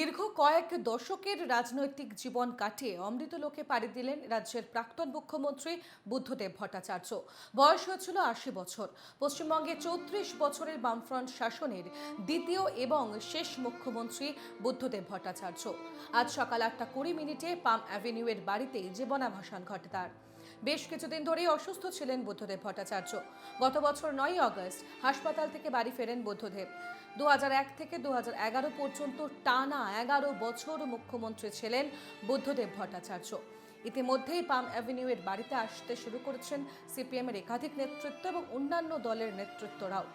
দীর্ঘ কয়েক দশকের রাজনৈতিক জীবন কাটিয়ে অমৃত লোকে পাড়ি দিলেন রাজ্যের প্রাক্তন মুখ্যমন্ত্রী বুদ্ধদেব ভট্টাচার্য। বয়স হয়েছিল আশি বছর। পশ্চিমবঙ্গে চৌত্রিশ বছরের বামফ্রন্ট শাসনের দ্বিতীয় এবং শেষ মুখ্যমন্ত্রী বুদ্ধদেব ভট্টাচার্য। আজ সকাল আটটা কুড়ি মিনিটে পাম অ্যাভিনিউয়ের বাড়িতে জীবনাবসান ঘটে তার। বেশ কিছুদিন ধরেই অসুস্থ ছিলেন বুদ্ধদেব ভট্টাচার্য। গত বছর নয় আগস্ট হাসপাতাল থেকে বাড়ি ফেরেন বুদ্ধদেব। দু হাজার এক থেকে দু হাজার এগারো পর্যন্ত টানা এগারো বছর মুখ্যমন্ত্রী ছিলেন বুদ্ধদেব ভট্টাচার্য। ইতিমধ্যেই পাম অ্যাভিনিউয়ের বাড়িতে আসতে শুরু করেছেন সিপিএমের একাধিক নেতৃত্ব এবং অন্যান্য দলের নেতৃত্বরাও।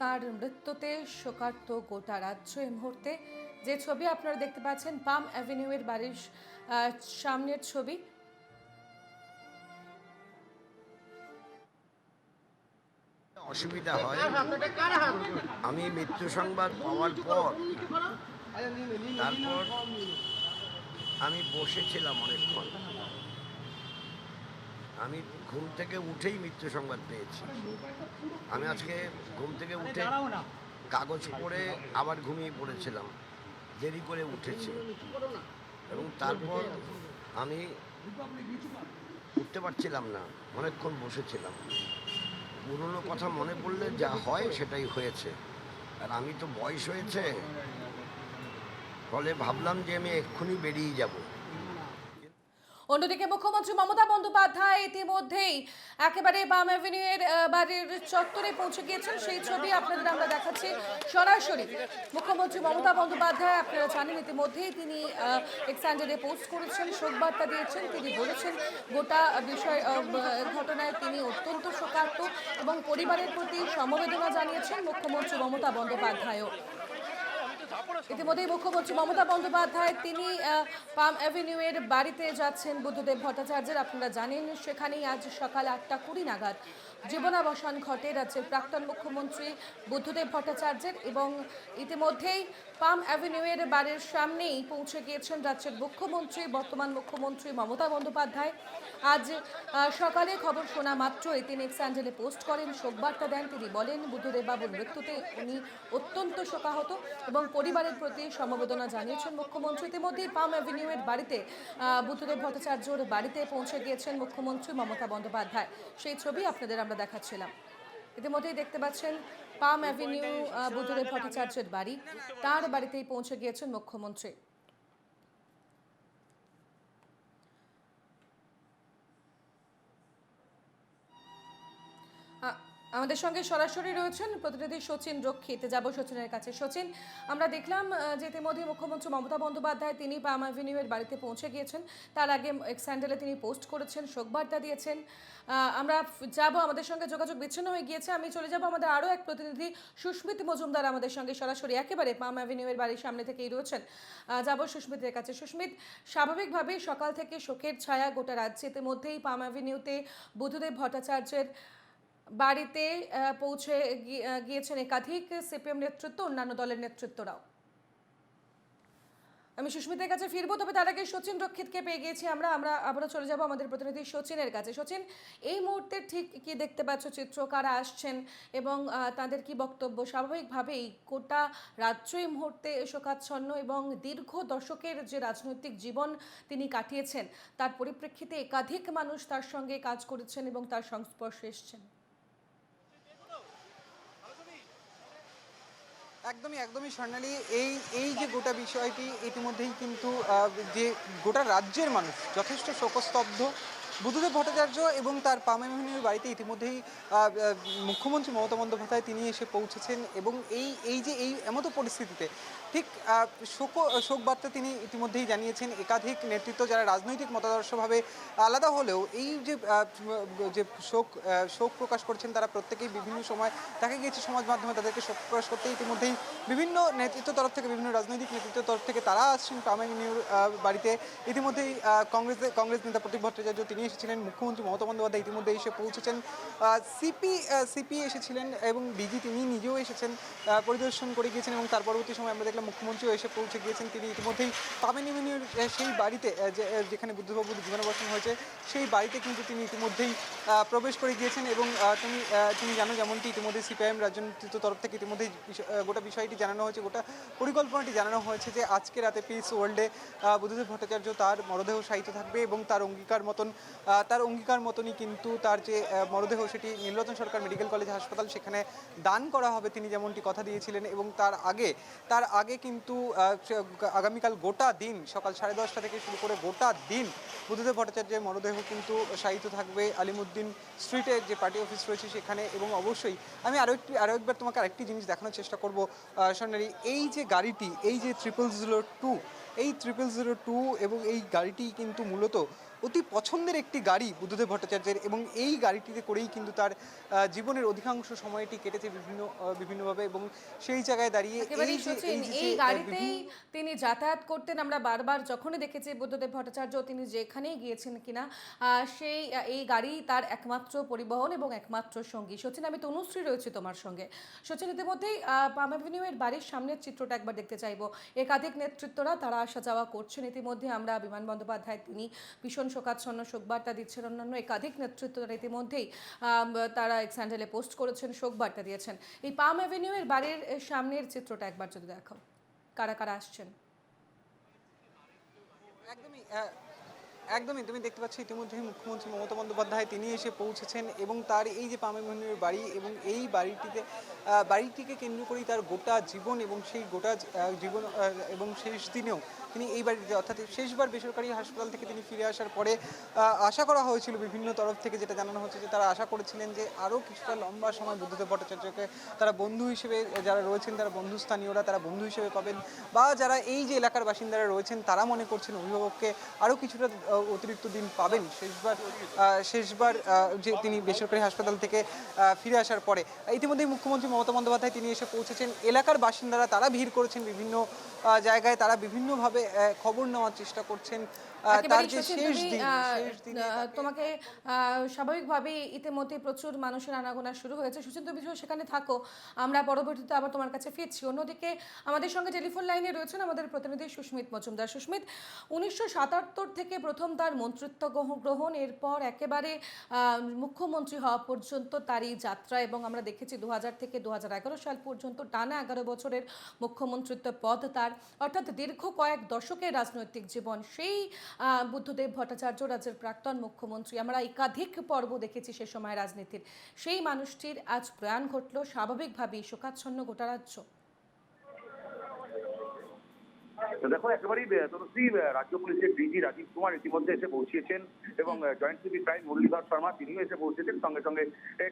তার মৃত্যুতে শোকার্ত গোটা রাজ্য এই মুহূর্তে। যে ছবি আপনারা দেখতে পাচ্ছেন, পাম অ্যাভিনিউয়ের বাড়ির সামনের ছবি। অসুবিধা হয়। আমি মৃত্যু সংবাদ পাওয়ার পর, তারপর আমি বসেছিলাম অনেকক্ষণ। আমি ঘুম থেকে উঠেই মৃত্যু সংবাদ পেয়েছি। আমি আজকে ঘুম থেকে উঠে কাগজ পড়ে আবার ঘুমিয়ে পড়েছিলাম। দেরি করে উঠেছি। এবং তারপর আমি উঠতে পারছিলাম না, অনেকক্ষণ বসেছিলাম। পুরনো কথা মনে পড়লে যা হয় সেটাই হয়েছে। আর আমি তো বয়স হয়েছে। ফলে ভাবলাম যে আমি এক্ষুনি বেরিয়ে যাব। অন্যদিকে মুখ্যমন্ত্রী মমতা বন্দ্যোপাধ্যায় ইতিমধ্যেই একেবারে বাম অ্যাভিনিউয়ের বাড়ির চত্বরে পৌঁছে গিয়েছেন। সেই ছবি আপনাদের আমরা দেখাচ্ছি সরাসরি। মুখ্যমন্ত্রী মমতা বন্দ্যোপাধ্যায়, আপনারা জানেন, ইতিমধ্যেই তিনি এক্সান্ডারে পোস্ট করেছেন, শোকবার্তা দিয়েছেন, তিনি বলেছেন গোটা বিষয় ঘটনায় তিনি অত্যন্ত শোকার্ত এবং পরিবারের প্রতি সমবেদনা জানিয়েছেন মুখ্যমন্ত্রী মমতা বন্দ্যোপাধ্যায়ও। ইতিমধ্যেই মুখ্যমন্ত্রী মমতা বন্দ্যোপাধ্যায়, তিনি পাম অ্যাভিনিউয়ের বাড়িতে যাচ্ছেন বুদ্ধদেব ভট্টাচার্যের। আপনারা জানেন, সেখানেই আজ সকাল আটটা কুড়ি নাগাদ জীবনাবসান ঘটে রাজ্যের প্রাক্তন মুখ্যমন্ত্রী বুদ্ধদেব ভট্টাচার্যের এবং ইতিমধ্যেই পাম অ্যাভিনিউয়ের বাড়ির সামনেই পৌঁছে গিয়েছেন রাজ্যের মুখ্যমন্ত্রী, বর্তমান মুখ্যমন্ত্রী মমতা বন্দ্যোপাধ্যায়। আজ সকালে খবর শোনা মাত্রই তিনি এক্স অ্যাঞ্জেলে পোস্ট করেন, শোকবার্তা দেন, তিনি বলেন, বুদ্ধদেব বাবুর মৃত্যুতে উনি অত্যন্ত শোকাহত এবং পরিবারের প্রতি সমবেদনা জানিয়েছেন মুখ্যমন্ত্রী। ইতিমধ্যেই পাম অ্যাভিনিউয়ের বাড়িতে বুদ্ধদেব ভট্টাচার্যর বাড়িতে পৌঁছে গিয়েছেন মুখ্যমন্ত্রী মমতা বন্দ্যোপাধ্যায়। সেই ছবি আপনাদের আমরা দেখাচ্ছিলাম। ইতিমধ্যেই দেখতে পাচ্ছেন পাম অ্যাভিনিউ বুদ্ধদেব ভট্টাচার্যের বাড়ি। তার বাড়িতেই পৌঁছে গিয়েছেন মুখ্যমন্ত্রী। আমাদের সঙ্গে সরাসরি রয়েছেন প্রতিনিধি সচিন রক্ষিত যাব সচিনের কাছে। সচিন, আমরা দেখলাম যে ইতিমধ্যে মুখ্যমন্ত্রী মমতা বন্দ্যোপাধ্যায় তিনি পাম অ্যাভিনিউয়ের বাড়িতে পৌঁছে গিয়েছেন। তার আগে এক্স্যান্ডেলে তিনি পোস্ট করেছেন, শোকবার্তা দিয়েছেন। আমরা যাব আমাদের সঙ্গে যোগাযোগ বিচ্ছিন্ন হয়ে গিয়েছে। আমি চলে যাব আমাদের আরও এক প্রতিনিধি, সুস্মিত মজুমদার আমাদের সঙ্গে সরাসরি। একেবারে পাম অ্যাভিনিউয়ের বাড়ির সামনে থেকেই রয়েছেন। যাব সুস্মিতের কাছে। সুস্মিত, স্বাভাবিকভাবেই সকাল থেকে শোকের ছায়া গোটা রাজ্যে। ইতিমধ্যেই পাম অ্যাভিনিউতে বুদ্ধদেব ভট্টাচার্যের বাড়িতে পৌঁছে গিয়েছেন একাধিক সিপিএম নেতৃত্ব, অন্যান্য দলের নেতৃত্বরাও। আমি সুস্মিতার কাছে ফিরবো, তবে তার আগে সচিন রক্ষিতকে পেয়ে গিয়েছি আমরা। আমরা আবারও চলে যাব আমাদের প্রতিনিধি সচিনের কাছে। সচিন, এই মুহূর্তে ঠিক কি দেখতে পাচ্ছ? চিত্র কারা আসছেন এবং তাদের কি বক্তব্য? স্বাভাবিকভাবেই গোটা রাজ্য এই মুহূর্তে শোকাচ্ছন্ন এবং দীর্ঘ দশকের যে রাজনৈতিক জীবন তিনি কাটিয়েছেন, তার পরিপ্রেক্ষিতে একাধিক মানুষ তার সঙ্গে কাজ করেছেন এবং তার সংস্পর্শে এসছেন। একদমই একদমই স্বর্ণালী, এই এই যে গোটা বিষয়টি ইতিমধ্যেই কিন্তু যে গোটা রাজ্যের মানুষ যথেষ্ট শোকস্তব্ধ বুদ্ধদেব ভট্টাচার্য এবং তার পামেমিনীর বাড়িতে ইতিমধ্যেই মুখ্যমন্ত্রী মমতা বন্দ্যোপাধ্যায় তিনি এসে পৌঁছেছেন এবং এই এই যে, এই এমতো পরিস্থিতিতে, ঠিক শোক শোক বার্তা তিনি ইতিমধ্যেই জানিয়েছেন, একাধিক নেতৃত্ব যারা রাজনৈতিক মতাদর্শভাবে আলাদা হলেও এই যে যে শোক শোক প্রকাশ করছেন তারা প্রত্যেকেই বিভিন্ন সময় দেখা গিয়েছে সমাজ মাধ্যমে তাদেরকে শোক প্রকাশ করতে ইতিমধ্যেই বিভিন্ন নেতৃত্ব তরফ থেকে, বিভিন্ন রাজনৈতিক নেতৃত্ব তরফ থেকে তারা আসছেন পামেনিউর বাড়িতে। ইতিমধ্যেই কংগ্রেস কংগ্রেস নেতা প্রতীক ভট্টাচার্য তিনি এসেছিলেন মুখ্যমন্ত্রী মমতা বন্দ্যোপাধ্যায় ইতিমধ্যে এসে পৌঁছেছেন। সিপি সিপি এসেছিলেন এবং ডিজি তিনি নিজেও এসেছেন পরিদর্শন করে গিয়েছেন এবং তার পরবর্তী সময় আমরা দেখলাম মুখ্যমন্ত্রীও এসে পৌঁছে গিয়েছেন। তিনি ইতিমধ্যেই পামেনিউর সেই বাড়িতে যেখানে বুদ্ধবাবুর জীবনাবসান হয়েছে, সেই বাড়িতে কিন্তু তিনি ইতিমধ্যেই প্রবেশ করে গিয়েছেন এবং তুমি তুমি জানো যেমনটি ইতিমধ্যে সিপিআইএম রাজ্য নেতৃত্ব তরফ থেকে ইতিমধ্যেই গোটা বিষয়টি জানানো হয়েছে, গোটা পরিকল্পনাটি জানানো হয়েছে যে আজকে রাতে পিস ওয়ার্ল্ডে বুদ্ধদেব ভট্টাচার্য তার মরদেহ সাহিত্য থাকবে এবং তার অঙ্গীকার মতন তার অঙ্গীকার মতনই কিন্তু তার যে মরদেহ সেটি নীলরতন সরকার মেডিকেল কলেজ হাসপাতাল সেখানে দান করা হবে তিনি যেমনটি কথা দিয়েছিলেন এবং তার আগে তার আগে কিন্তু আগামীকাল গোটা দিন সকাল সাড়ে দশটা থেকে শুরু করে গোটা দিন বুদ্ধদেব ভট্টাচার্যের মরদেহ কিন্তু সাহিত্য থাকবে আলিমুদ্দিন স্ট্রিটের যে পার্টি অফিস রয়েছে সেখানে এবং অবশ্যই আমি আরও একটি আরও একবার তোমাকে আরেকটি জিনিস দেখানোর চেষ্টা করব আহ, এই যে গাড়িটি এই যে ট্রিপল জিরো টু এই ট্রিপল জিরো টু এবং এই গাড়িটি কিন্তু মূলত অতি পছন্দের একটি গাড়ি বুদ্ধদেব ভট্টাচার্যের এবং এই গাড়িটিতে করেই কিন্তু তার জীবনের অধিকাংশ সময়টি কেটেছে বিভিন্ন বিভিন্নভাবে এবং সেই জায়গায় দাঁড়িয়ে এই গাড়িতেই তিনি যাতায়াত করতেন। আমরা বারবার যখনই দেখেছি বুদ্ধদেব ভট্টাচার্য তিনি যেখানেই গিয়েছেন কিনা সেই এই গাড়ি তার একমাত্র পরিবহন এবং একমাত্র সঙ্গী। সচিন আমি তনুশ্রী রয়েছি তোমার সঙ্গে। সচিন ইতিমধ্যেই পাম অ্যাভিনিউয়ের বাড়ির সামনের চিত্রটা একবার দেখতে চাইব। একাধিক নেতৃত্বরা তারা আসা যাওয়া করছেন। ইতিমধ্যে আমরা বিমান বন্দ্যোপাধ্যায় তিনি ভীষণ শোকাচ্ছন্ন শোকবার্তা দিচ্ছেন অন্যান্য একাধিক নেতৃত্বরা ইতিমধ্যেই তারা এক স্যান্ডেলে পোস্ট করেছেন, শোকবার্তা দিয়েছেন। এই পাম অ্যাভিনিউয়ের বাড়ির সামনের চিত্রটা একবার যদি দেখাও। কারা কারা আসছেন? একদমই একদমই, তুমি দেখতে পাচ্ছ ইতিমধ্যে মুখ্যমন্ত্রী মমতা বন্দ্যোপাধ্যায়, তিনি এসে পৌঁছেছেন এবং তার এই যে পামেমনির বাড়ি এবং এই বাড়িটিতে বাড়িটিকে কেন্দ্র করেই তার গোটা জীবন এবং সেই গোটা জীবন এবং শেষ দিনেও তিনি এই বাড়িতে অর্থাৎ শেষবার বেসরকারি হাসপাতাল থেকে তিনি ফিরে আসার পরে আশা করা হয়েছিল বিভিন্ন তরফ থেকে যেটা জানানো হচ্ছে যে তারা আশা করেছিলেন যে আরও কিছুটা লম্বা সময় বুদ্ধদেব ভট্টাচার্যকে তারা বন্ধু হিসেবে যারা রয়েছেন, তারা বন্ধুস্থানীয়রা তারা বন্ধু হিসেবে পাবেন বা যারা এই যে এলাকার বাসিন্দারা রয়েছেন তারা মনে করছেন অভিভাবককে আরও কিছুটা অতিরিক্ত দিন পাবেন শেষবার শেষবার যে তিনি বেসরকারি হাসপাতাল থেকে ফিরে আসার পরে। ইতিমধ্যেই মুখ্যমন্ত্রী মমতা বন্দ্যোপাধ্যায় তিনি এসে পৌঁছেছেন। এলাকার বাসিন্দারা তারা ভিড় করেছেন বিভিন্ন জায়গায়, তারা বিভিন্নভাবে খবর নেওয়ার চেষ্টা করছেন তার যে শেষ দিন তোমাকে স্বাভাবিকভাবেই ইতিমধ্যে প্রচুর মানুষের আনাগোনা শুরু হয়েছে। সুচিন তুমি সেখানে থাকো। আমরা পরবর্তীতে আবার তোমার কাছে ফিরছি। অন্যদিকে আমাদের সঙ্গে টেলিফোন লাইনে রয়েছেন আমাদের প্রতিনিধি সুস্মিত মজুমদার। সুস্মিত উনিশশো সাতাত্তর থেকে প্রথম তার মন্ত্রিত্ব গ্রহ- গ্রহণ এরপর একেবারে আহ, মুখ্যমন্ত্রী হওয়া পর্যন্ত তার এই যাত্রা এবং আমরা দেখেছি দু হাজার থেকে দু হাজার এগারো সাল পর্যন্ত টানা এগারো বছরের মুখ্যমন্ত্রিত্ব পদ তার। অর্থাৎ দীর্ঘ কয়েক দশকের রাজনৈতিক জীবন। সেই বুদ্ধদেব ভট্টাচার্য, রাজ্যের প্রাক্তন মুখ্যমন্ত্রী। আমরা একাধিক পর্ব দেখেছি সে সময় রাজনীতির। সেই মানুষটির আজ প্রয়াণ ঘটল, স্বাভাবিকভাবেই শোকাচ্ছন্ন গোটা রাজ্য তো দেখো একেবারেই আহ, রাজ্য পুলিশের ডিজি রাজীব কুমার ইতিমধ্যে এসে পৌঁছিয়েছেন এবং joint CP crime Muralidhar Sharma তিনিও এসে পৌঁছেছেন। সঙ্গে সঙ্গে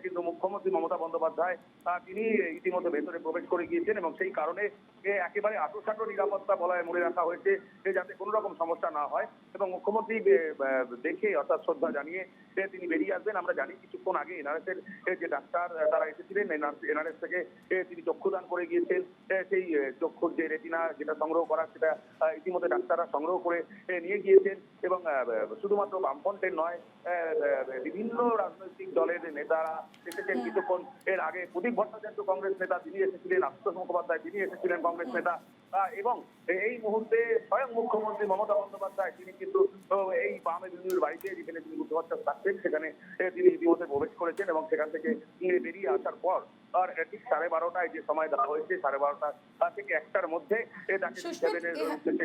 কিন্তু মুখ্যমন্ত্রী মমতা বন্দ্যোপাধ্যায় তিনি ইতিমধ্যে ভেতরে প্রবেশ করে গিয়েছেন এবং সেই কারণে একেবারে আটোসাটো নিরাপত্তা বলায় মুড়ে রাখা হয়েছে যাতে কোনো রকম সমস্যা না হয় এবং মুখ্যমন্ত্রী দেখে অর্থাৎ শ্রদ্ধা জানিয়ে তিনি বেরিয়ে আসবেন। আমরা জানি কিছুক্ষণ আগে এনআরএস এর যে ডাক্তার তারা এসেছিলেন এনআরএস থেকে তিনি চক্ষুদান করে গিয়েছেন। সেই চক্ষুর যে রেটিনা যেটা সংগ্রহ করা সেটা ইতিমধ্যে ডাক্তাররা সংগ্রহ করে নিয়ে গিয়েছেন এবং শুধুমাত্র বামফ্রন্টের নয় বিভিন্ন রাজনৈতিক দলের নেতারা এসেছেন কিছুক্ষণ। এর আগে প্রদীপ ভট্টাচার্য কংগ্রেস নেতা তিনি এসেছিলেন আশুতোষ মুখোপাধ্যায় তিনি এসেছিলেন কংগ্রেস নেতা। এবং এই মুহূর্তে স্বয়ং মুখ্যমন্ত্রী মমতা বন্দ্যোপাধ্যায় তিনি কিন্তু এই বামে বিন্দুর বাড়িতে যেখানে তিনি বুদ্ধভট্টাচ থাকতেন সেখানে তিনি ইতিমধ্যে প্রবেশ করেছেন এবং সেখান থেকে বেরিয়ে আসার পর আর ঠিক সাড়ে বারোটায় যে সময় দেওয়া হয়েছে সাড়ে বারোটা থেকে একটার মধ্যে তাকে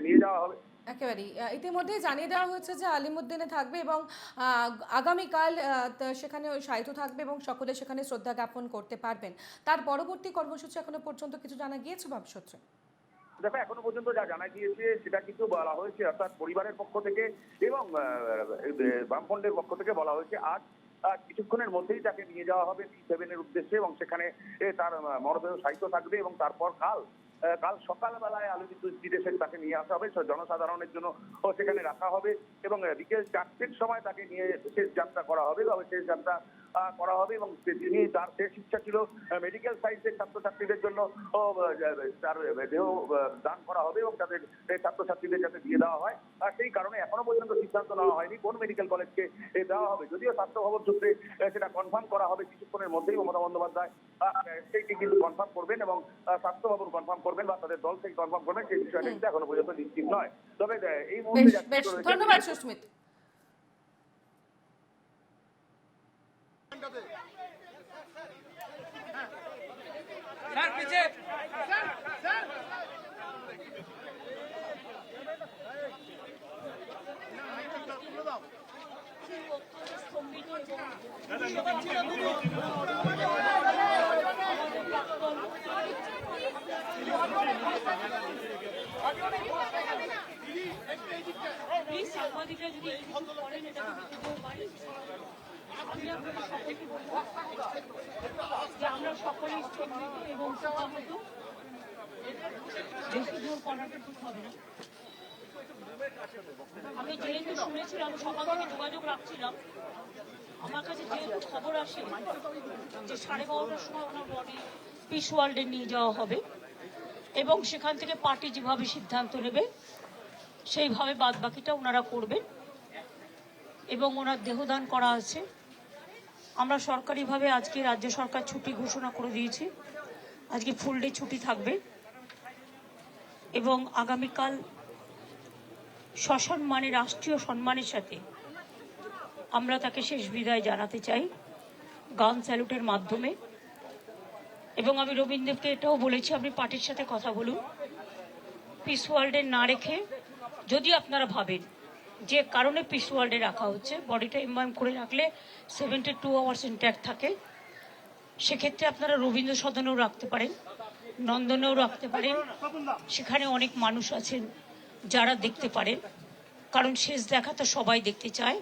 নিয়ে যাওয়া হবে। একেবারেই। জানিয়ে দেওয়া হয়েছে যে আলিমুদ্দিনে থাকবে এবং আগামীকাল সেখানে সাহিত্য থাকবে এবং সকলে সেখানে শ্রদ্ধা জ্ঞাপন করতে পারবেন। তার পরবর্তী কর্মসূচি এখনও পর্যন্ত কিছু জানা গিয়েছে দেখো এখনও পর্যন্ত যা জানা গিয়েছে সেটা কিন্তু বলা হয়েছে অর্থাৎ পরিবারের পক্ষ থেকে এবং বামফ্রন্টের পক্ষ থেকে বলা হয়েছে আজ কিছুক্ষণের মধ্যেই তাকে নিয়ে যাওয়া হবে সেভেনের উদ্দেশ্যে এবং সেখানে তার মরদেহ সাহিত্য থাকবে এবং তারপর কাল কাল সকালবেলায় আলোচিত বিদেশে তাকে নিয়ে আসা হবে। জনসাধারণের জন্য সেখানে রাখা হবে এবং বিকেল চারটের সময় তাকে নিয়ে শেষ যাত্রা করা হবে। তবে শেষ যাত্রা করা হবে এবং তিনি তার শেষ ইচ্ছা ছিল মেডিকেল সায়েন্সের ছাত্রছাত্রীদের জন্য তার দেহ দান করা হবে এবং তাদের ছাত্রছাত্রীদের যাতে দিয়ে দেওয়া হয়। আর সেই কারণে এখনও পর্যন্ত সিদ্ধান্ত নেওয়া হয়নি কোন মেডিকেল কলেজকে দেওয়া হবে। যদিও স্বাস্থ্য ভবন সূত্রে সেটা কনফার্ম করা হবে কিছুক্ষণের মধ্যেই মমতা বন্দ্যোপাধ্যায় সেইটি কিন্তু কনফার্ম করবেন এবং স্বাস্থ্য ভবন কনফার্ম করবেন বা তাদের দল থেকে কনফার্ম করবেন সেই বিষয়টা কিন্তু এখনও পর্যন্ত নিশ্চিত নয়। তবে এই মুহূর্তে ধন্যবাদ সুস্মিত প্লিজ সাংবাদিকরা যদি একটু করেন এটা কিন্তু কেউ পারে আমি আপনাদের সকলকে বলব যে আমরা এবং আমি যেহেতু শুনেছিলাম সকাল থেকে যোগাযোগ রাখছিলাম আমার কাছে যেহেতু খবর আসে, যে সাড়ে বারোটার সময় ওনার বডি পিস ওয়ার্ল্ডে নিয়ে যাওয়া হবে এবং সেখান থেকে পার্টি যেভাবে সিদ্ধান্ত নেবে, সেইভাবে বাদ বাকিটা ওনারা করবেন এবং ওনার দেহদান করা আছে। আমরা সরকারিভাবে আজকে রাজ্য সরকার ছুটি ঘোষণা করে দিয়েছি। আজকে ফুল ডে ছুটি থাকবে এবং আগামীকাল সসম্মানে, রাষ্ট্রীয় সম্মানের সাথে আমরা তাকে শেষ বিদায় জানাতে চাই। গান স্যালুটের মাধ্যমে। এবং আমি রবীন্দ্রকে এটাও বলেছি, আপনি পার্টির সাথে কথা বলুন। পিস ওয়ার্ল্ডে না রেখে, যদি আপনারা ভাবেন যে কারণে পিস ওয়ার্ল্ডে রাখা হচ্ছে, বডিটা ইমাম করে রাখলে সেভেন্টি টু আওয়ার্স ইন্ট্যাক্ট থাকে। সেক্ষেত্রে আপনারা রবীন্দ্র সদনেও রাখতে পারেন, নন্দনেও রাখতে পারেন। সেখানে অনেক মানুষ আছেন যারা দেখতে পারেন। কারণ শেষ দেখা তো সবাই দেখতে চায়।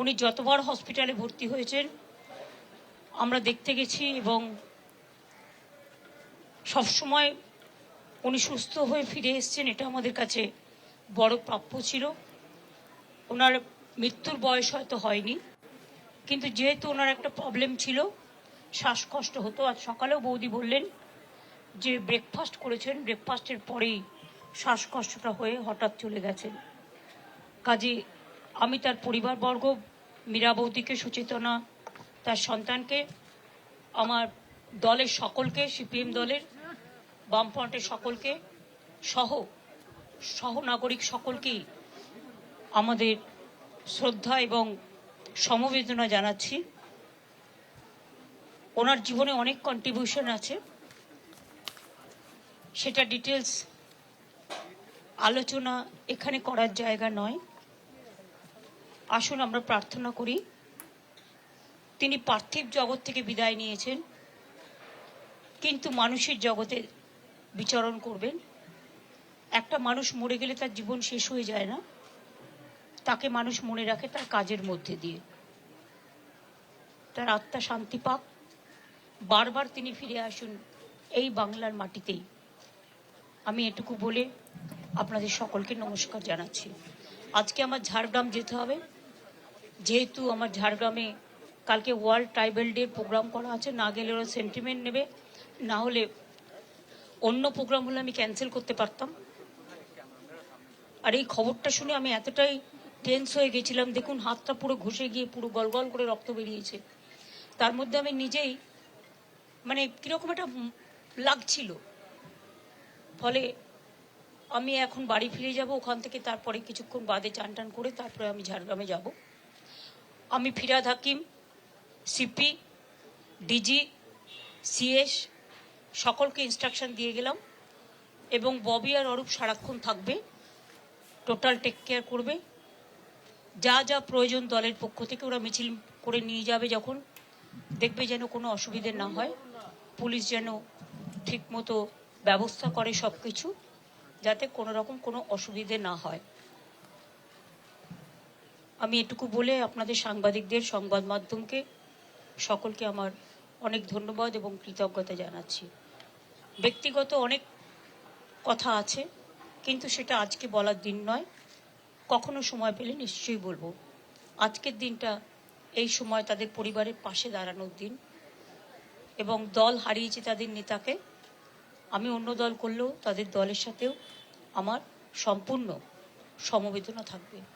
উনি যতবার হসপিটালে ভর্তি হয়েছেন, আমরা দেখতে গেছি এবং সবসময় উনি সুস্থ হয়ে ফিরে এসেছেন, এটা আমাদের কাছে বড় প্রাপ্য ছিল। ওনার মৃত্যুর বয়স হয়তো হয়নি, কিন্তু যেহেতু ওনার একটা প্রবলেম ছিল, শ্বাসকষ্ট হতো। আজ সকালেও বৌদি বললেন যে ব্রেকফাস্ট করেছেন ব্রেকফাস্টের পরেই শ্বাসকষ্টটা হয়ে হঠাৎ চলে গেছেন। কাজে আমি তার পরিবারবর্গ, মীরা বৌদিকে সুচেতনা, তার সন্তানকে, আমার দলের সকলকে, সিপিএম দলের বামফ্রন্টের সকলকে সহ সহনাগরিক সকলকেই আমাদের শ্রদ্ধা এবং সমবেদনা জানাচ্ছি। ওনার জীবনে অনেক কন্ট্রিবিউশন আছে। সেটা ডিটেলস আলোচনা এখানে করার জায়গা নয়। আসুন আমরা প্রার্থনা করি। তিনি পার্থিব জগৎ থেকে বিদায় নিয়েছেন, কিন্তু মানুষের জগতে বিচরণ করবেন। একটা মানুষ মরে গেলে তার জীবন শেষ হয়ে যায় না। তাকে মানুষ মনে রাখে তার কাজের মধ্যে দিয়ে। তার আত্মা শান্তি পাক। বারবার তিনি ফিরে আসুন এই বাংলার মাটিতেই। আমি এটুকু বলে আপনাদের সকলকে নমস্কার জানাচ্ছি। আজকে আমার ঝাড়গ্রাম যেতে হবে। যেহেতু আমার ঝাড়গ্রামে কালকে ওয়ার্ল্ড ট্রাইবেল ডে প্রোগ্রাম করা আছে, না গেলে ওরা সেন্টিমেন্ট নেবে। না হলে অন্য প্রোগ্রাম হলে আমি ক্যান্সেল করতে পারতাম। আর এই খবরটা শুনে আমি এতটাই টেন্স হয়ে গেছিলাম, দেখুন হাতটা পুরো ঘষে গিয়ে পুরো গলগল করে রক্ত বেরিয়েছে। তার মধ্যে আমি নিজেই মানে কীরকম একটা লাগছিল। ফলে আমি এখন বাড়ি ফিরে যাব, ওখান থেকে তারপরে কিছুক্ষণ বাদে চান টান করে তারপরে আমি ঝাড়গ্রামে যাব। আমি Firhad Hakim CP DG CS সকলকে ইনস্ট্রাকশন দিয়ে গেলাম এবং ববি আর অরূপ সারাক্ষণ থাকবে টোটাল টেক কেয়ার করবে। যা যা প্রয়োজন দলের পক্ষ থেকে ওরা মিছিল করে নিয়ে যাবে যখন, দেখবে যেন কোনো অসুবিধে না হয়। পুলিশ যেন ঠিকমতো ব্যবস্থা করে সব কিছু যাতে কোনো রকম কোনো অসুবিধে না হয়। আমি এটুকু বলে আপনাদের সাংবাদিকদের সংবাদ মাধ্যমকে সকলকে আমার অনেক ধন্যবাদ এবং কৃতজ্ঞতা জানাচ্ছি। ব্যক্তিগত অনেক কথা আছে, কিন্তু সেটা আজকে বলার দিন নয়। কখনো সময় পেলে নিশ্চয়ই বলব। আজকের দিনটা এই সময় তাদের পরিবারের পাশে দাঁড়ানোর দিন এবং দল হারিয়েছে তাদের নেতাকে। আমি অন্য দল করলেও তাদের দলের সাথেও আমার সম্পূর্ণ সমবেদনা থাকবে।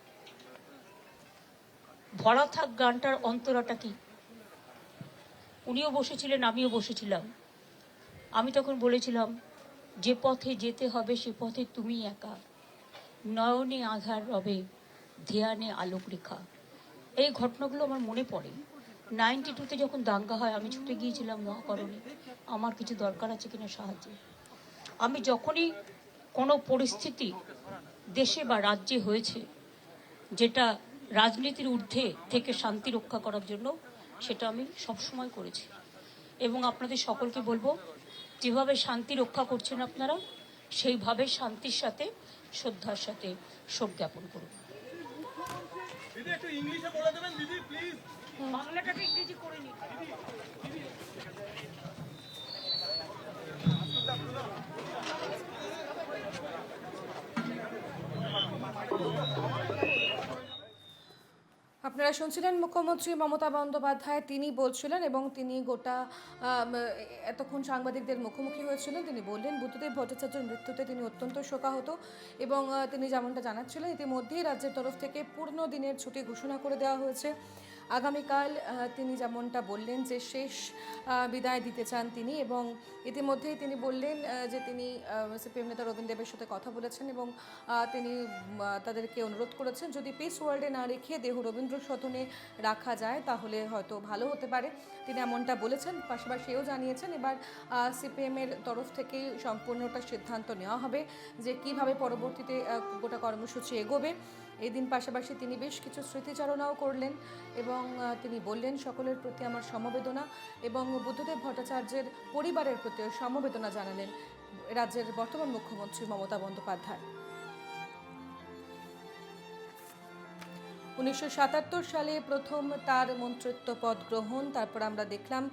ভরা থাক গানটার অন্তরাটা কি? উনিও বসেছিলেন, আমিও বসেছিলাম। আমি তখন বলেছিলাম, যে পথে যেতে হবে, সে পথে তুমি একা। নয়নে আধার রবে, ধ্যানে আলোক রেখা। এই ঘটনাগুলো আমার মনে পড়ে। নাইনটি টুতে যখন দাঙ্গা হয়, আমি ছুটে গিয়েছিলাম মহাকরণে। আমার কিছু দরকার আছে কিনা সাহায্য। আমি যখনই কোনো পরিস্থিতি দেশে বা রাজ্যে হয়েছে, যেটা রাজনীতির ঊর্ধ্বে থেকে শান্তি রক্ষা করার জন্য সেটা আমি সবসময় করেছি। এবং আপনাদের সকলকে বলব যেভাবে শান্তি রক্ষা করছেন আপনারা সেইভাবে শান্তির সাথে শ্রদ্ধার সাথে শোক জ্ঞাপন করুন বাংলাটাকে ইংরেজি করে নিন। আপনারা শুনছিলেন মুখ্যমন্ত্রী মমতা বন্দ্যোপাধ্যায়। তিনি বলছিলেন এবং তিনি গোটা এতক্ষণ সাংবাদিকদের মুখোমুখি হয়েছিলেন। তিনি বললেন, বুদ্ধদেব ভট্টাচার্যের মৃত্যুতে তিনি অত্যন্ত শোকাহত এবং তিনি যেমনটা জানাচ্ছিলেন, ইতিমধ্যেই রাজ্যের তরফ থেকে পূর্ণ দিনের ছুটি ঘোষণা করে দেওয়া হয়েছে। আগামীকাল তিনি যেমনটা বললেন যে শেষ বিদায় দিতে চান তিনি এবং ইতিমধ্যেই তিনি বললেন যে তিনি সিপিএম নেতা রবীন্দ্র দেবের সাথে কথা বলেছেন এবং তিনি তাদেরকে অনুরোধ করেছেন, যদি পিস ওয়ার্ল্ডে না রেখে দেহ রবীন্দ্র সদনে রাখা যায়, তাহলে হয়তো ভালো হতে পারে। তিনি এমনটা বলেছেন, পাশাপাশি এও জানিয়েছেন, এবার সিপিএমের তরফ থেকেই সম্পূর্ণটা সিদ্ধান্ত নেওয়া হবে যে কীভাবে পরবর্তীতে গোটা কর্মসূচি এগোবে। এই দিন পাশাপাশি তিনি বেশ কিছু স্মৃতিচারণাও করলেন এবং তিনি বললেন, সকলের প্রতি আমার সমবেদনা এবং বুদ্ধদেব ভট্টাচার্যের পরিবারের প্রতিও সমবেদনা জানালেন রাজ্যের বর্তমান মুখ্যমন্ত্রী মমতা বন্দ্যোপাধ্যায়। উনিশশো সাতাত্তর সালে প্রথম তার মন্ত্রিত্ব পদ গ্রহণ, তারপর আমরা দেখলাম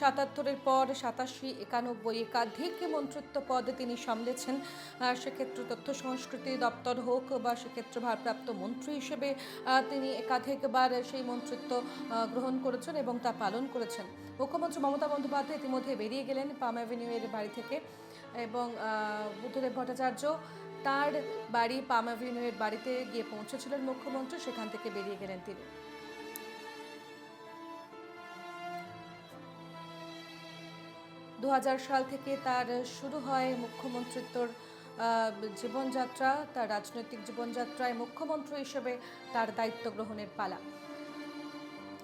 সাতাত্তরের পর সাতাশি একানব্বই একাধিক মন্ত্রিত্ব পদ তিনি সামলেছেন। সেক্ষেত্রে তথ্য সংস্কৃতি দপ্তর হোক বা সেক্ষেত্রে ভারপ্রাপ্ত মন্ত্রী হিসেবে তিনি একাধিকবার সেই মন্ত্রিত্ব গ্রহণ করেছেন এবং তা পালন করেছেন। মুখ্যমন্ত্রী মমতা বন্দ্যোপাধ্যায় ইতিমধ্যে বেরিয়ে গেলেন পাম অ্যাভিনিউয়ের বাড়ি থেকে এবং বুদ্ধদেব ভট্টাচার্য তার বাড়ি পাম অ্যাভিনিউয়ের বাড়িতে গিয়ে পৌঁছেছিলেন মুখ্যমন্ত্রী, সেখান থেকে বেরিয়ে গেলেন তিনি। দু সাল থেকে তার শুরু হয় মুখ্যমন্ত্রিত্বর জীবনযাত্রা, তার রাজনৈতিক জীবনযাত্রায় মুখ্যমন্ত্রী হিসেবে তার দায়িত্ব গ্রহণের পালা।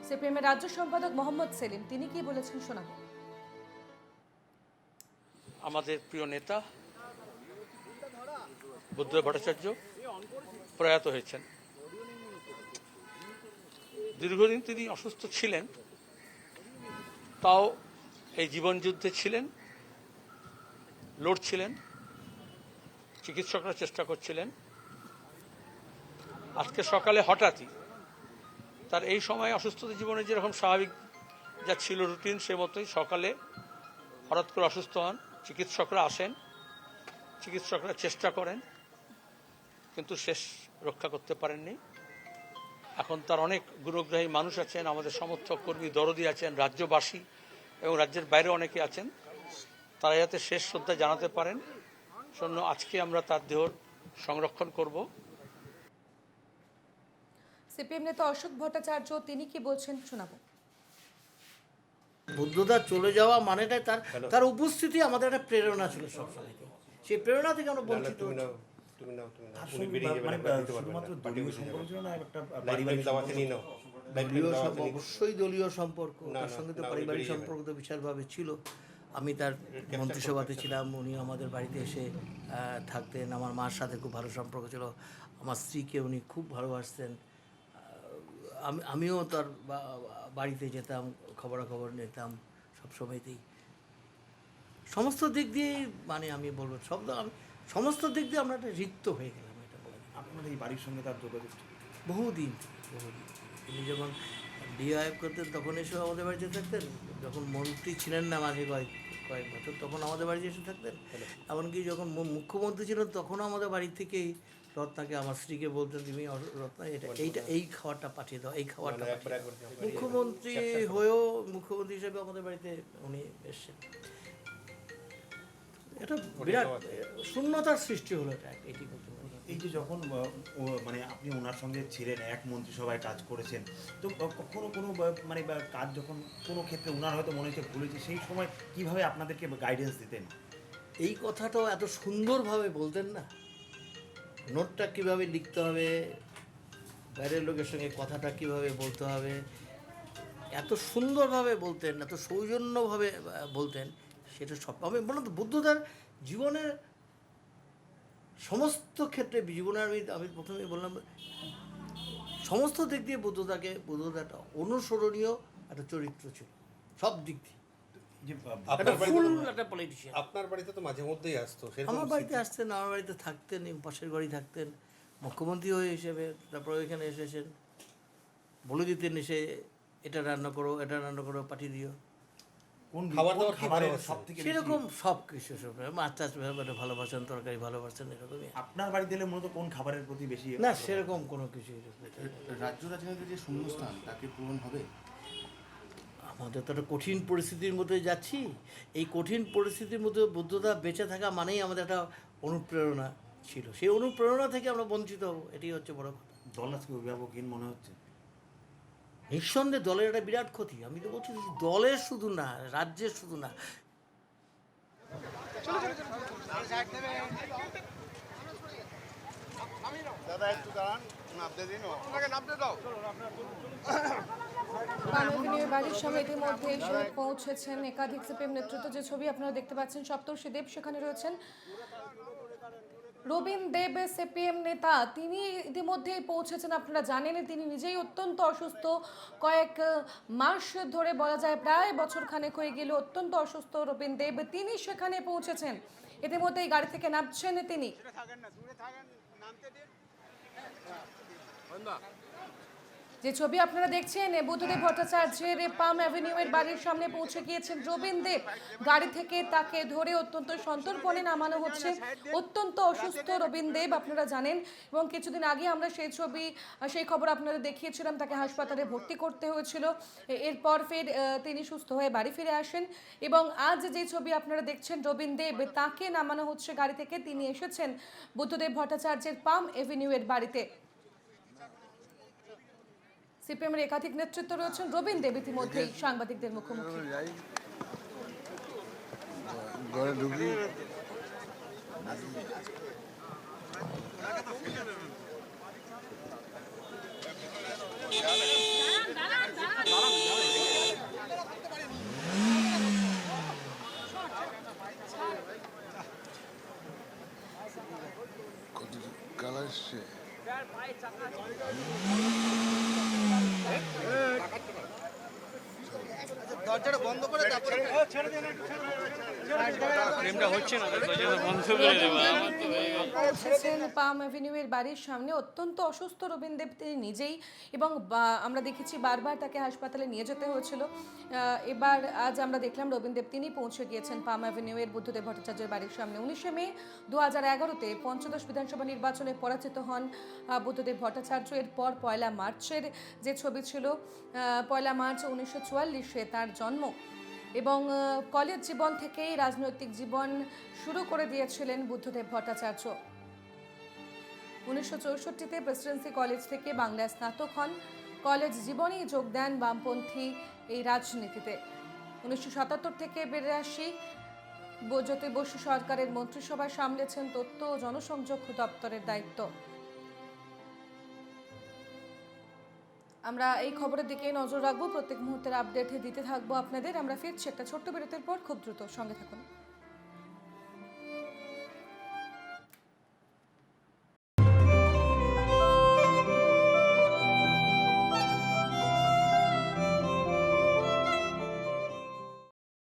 সিপিএমের রাজ্য সম্পাদক মোহাম্মদ সেলিম, তিনি কি বলেছেন শোনাবো? আমাদের প্রিয় নেতা বুদ্ধদেব ভট্টাচার্য প্রয়াত হয়েছেন। দীর্ঘদিন তিনি অসুস্থ ছিলেন, তাও এই জীবনযুদ্ধে ছিলেন, লড়ছিলেন চিকিৎসকরা চেষ্টা করছিলেন। আজকে সকালে হঠাৎই তার এই সময় অসুস্থতা জীবনে যেরকম স্বাভাবিক যা ছিল রুটিন, সে মতোই সকালে হঠাৎ করে অসুস্থ হন, চিকিৎসকরা আসেন, চিকিৎসকরা চেষ্টা করেন। কিন্তু শেষ রক্ষা করতে পারেননি। এখন তার অনেক গুণগ্রাহী মানুষ আছেন আমাদের সমর্থক কর্মী দরদি আছেন রাজ্যবাসী এবং রাজ্যের বাইরে অনেকে আছেন। তারা যাতে শেষ শ্রদ্ধা জানাতে পারেন জন্য আজকে আমরা তার দেহ সংরক্ষণ করব। সিপিএম নেতা অশোক ভট্টাচার্য তিনি কি বলছেন শোনাবো। বুদ্ধদা চলে যাওয়া মানেটাই তার তার উপস্থিতি আমাদের একটা প্রেরণা ছিল সবসময় সেই প্রেরণা থেকে আমরা বঞ্চিত হচ্ছি। তার সঙ্গে মানে শুধুমাত্র দলীয় সম্পর্ক ছিল না একটা পারিবারিক দলীয় সম- অবশ্যই দলীয় সম্পর্ক। তার সঙ্গে তো পারিবারিক সম্পর্ক তো বিশালভাবে ছিল। আমি তার মন্ত্রিসভাতে ছিলাম উনি আমাদের বাড়িতে এসে থাকতেন। আমার মার সাথে খুব ভালো সম্পর্ক ছিল। আমার স্ত্রীকে উনি খুব ভালোবাসতেন। আমি আমিও তার বাড়িতে যেতাম খবরাখবর নিতাম সবসময়তেই। সমস্ত দিক দিয়ে মানে আমি বলব সব আমি সমস্ত দিক দিয়ে আমরা একটা রিক্ত হয়ে গেলাম এটা বলে আপনার এই বাড়ির সঙ্গে তার যোগাযোগ বহুদিন বহুদিন। তিনি যখন ডিআইএফ করতেন তখন এসে আমাদের বাড়িতে থাকতেন। যখন মন্ত্রী ছিলেন না মাঝে কয়েক কয়েক বছর তখন আমাদের বাড়িতে এসে থাকতেন। এমনকি যখন মুখ্যমন্ত্রী ছিলেন তখনও আমাদের বাড়ি থেকেই রত্নাকে আমার স্ত্রীকে বলতেন তুমি রত্না এটা এইটা এই খাবারটা পাঠিয়ে দাও এই খাবারটা মুখ্যমন্ত্রী হয়েও মুখ্যমন্ত্রী হিসেবে আমাদের বাড়িতে উনি এসছেন। এটা বিরাট শূন্যতার সৃষ্টি হলো এটা এটি বলতে এই যে যখন মানে আপনি ওনার সঙ্গে ছিলেন এক মন্ত্রিসভায় কাজ করেছেন তো কখনো কোনো মানে বা কাজ যখন কোনো ক্ষেত্রে ওনার হয়তো মনে হচ্ছে ভুল হয়েছে সেই সময় কীভাবে আপনাদেরকে গাইডেন্স দিতেন? এই কথাটাও এত সুন্দরভাবে বলতেন না? নোটটা কীভাবে লিখতে হবে? বাইরের লোকের সঙ্গে কথাটা কীভাবে বলতে হবে? এত সুন্দরভাবে বলতেন এত সৌজন্যভাবে বলতেন। সেটা সব। আমি বললাম তো বুদ্ধদার জীবনের সমস্ত ক্ষেত্রে জীবনে আমি আমি প্রথমে বললাম সমস্ত দিক দিয়ে বুদ্ধদাকে বুদ্ধদা একটা অনুসরণীয় একটা চরিত্র ছিল। সব দিক দিয়ে। আপনার বাড়িতে তো মাঝে মধ্যেই আসতো আমার বাড়িতে আসতেন আমার বাড়িতে থাকতেন পাশের বাড়ি থাকতেন মুখ্যমন্ত্রী হয়ে হিসেবে তারপরে এখানে এসেছেন। বলে দিতেন এসে এটা রান্না করো এটা রান্না করো পাঠিয়ে দিও। কোন খাবার দাবার খাবারের সব থেকে সেরকম সব কিছু সব মাছ টাছ ভালোবাসেন তরকারি ভালোবাসেন এরকমই। আপনার বাড়িতে এলে মূলত কোন খাবারের প্রতি বেশি না সেরকম কোনো কিছু রাজ্য রাজনীতির যে শূন্যস্থান তাকে পূরণ হবে? আমাদের তো একটা কঠিন পরিস্থিতির মধ্যে যাচ্ছি। এই কঠিন পরিস্থিতির মধ্যে বুদ্ধতা বেঁচে থাকা মানেই আমাদের একটা অনুপ্রেরণা ছিল। সেই অনুপ্রেরণা থেকে আমরা বঞ্চিত হব এটাই হচ্ছে বড় কথা। দল আজকে অভিভাবকহীন মনে হচ্ছে? নিঃসন্দেহে দলের একটা বিরাট ক্ষতি। আমি তো বলছি দলের শুধু না রাজ্যের শুধু না। বাড়ির সামনে ইতিমধ্যে এসে পৌঁছেছেন একাধিক সিপিএম নেতৃত্ব। যে ছবি আপনারা দেখতে পাচ্ছেন সপ্তর্ষি দেব সেখানে রয়েছেন। রবীন দেব সিপিএম নেতা তিনি ইতিমধ্যেই পৌঁছেছেন আপনারা জানেন তিনি নিজেই অত্যন্ত অসুস্থ। কয়েক মাস ধরে বলা যায় প্রায় বছর খানেক হয়ে গেল অত্যন্ত অসুস্থ রবীন দেব। তিনি সেখানে পৌঁছেছেন। ইতিমধ্যেই গাড়ি থেকে নামছেন তিনি। যে ছবি আপনারা দেখছেন বুদ্ধদেব ভট্টাচার্যের পাম অ্যাভিনিউয়ের বাড়ির সামনে পৌঁছে গিয়েছেন রবীন দেব। গাড়ি থেকে তাকে ধরে অত্যন্ত সন্তর্পণে নামানো হচ্ছে। অত্যন্ত অসুস্থ রবীন দেব, আপনারা জানেন। এবং কিছুদিন আগে আমরা সেই ছবি, সেই খবর আপনারা দেখিয়েছিলাম, তাকে হাসপাতালে ভর্তি করতে হয়েছিল। এরপর ফের তিনি সুস্থ হয়ে বাড়ি ফিরে আসেন। এবং আজ যে ছবি আপনারা দেখছেন রবীন দেব, তাকে নামানো হচ্ছে গাড়ি থেকে। তিনি এসেছেন বুদ্ধদেব ভট্টাচার্যের পাম এভিনিউয়ের বাড়িতে। সিপিএমের একাধিক নেতৃত্ব রয়েছেন রবীন দেব ইতিমধ্যেই সাংবাদিকদের মুখোমুখি। ঘরে পৌঁছেছেন পাম অ্যাভিনিউয়ের বাড়ির সামনে অত্যন্ত অসুস্থ রবীন দেব তিনি নিজেই এবং আমরা দেখেছি বারবার তাকে হাসপাতালে নিয়ে যেতে হয়েছিল। এবার আজ আমরা দেখলাম রবীন তিনি পৌঁছে গিয়েছেন পাম অ্যাভিনিউয়ের বুদ্ধদেব ভট্টাচার্যের বাড়ির সামনে। উনিশে মে দু হাজার এগারোতে পঞ্চদশ বিধানসভা নির্বাচনে পরাজিত হন বুদ্ধদেব ভট্টাচার্য। এরপর পয়লা মার্চের যে ছবি ছিল পয়লা মার্চ উনিশশো চুয়াল্লিশে তার জন্ম। এবং কলেজ জীবন থেকেই রাজনৈতিক জীবন শুরু করে দিয়েছিলেন বুদ্ধদেব ভট্টাচার্য। উনিশশো চৌষট্টিতে প্রেসিডেন্সি কলেজ থেকে বাংলায় স্নাতক হন। কলেজ জীবনেই যোগ দেন বামপন্থী এই রাজনীতিতে। উনিশশো সাতাত্তর থেকে বিরাশি জ্যোতি বসু সরকারের মন্ত্রিসভা সামলেছেন তথ্য ও জনসংযোগ দপ্তরের দায়িত্ব। আমরা এই খবরের দিকে নজর রাখব। প্রত্যেক মুহূর্তের আপডেট দিতে থাকব আপনাদের। আমরা ফিরছি একটা ছোট্ট বিরতির পর। খুব দ্রুত সঙ্গে থাকুন।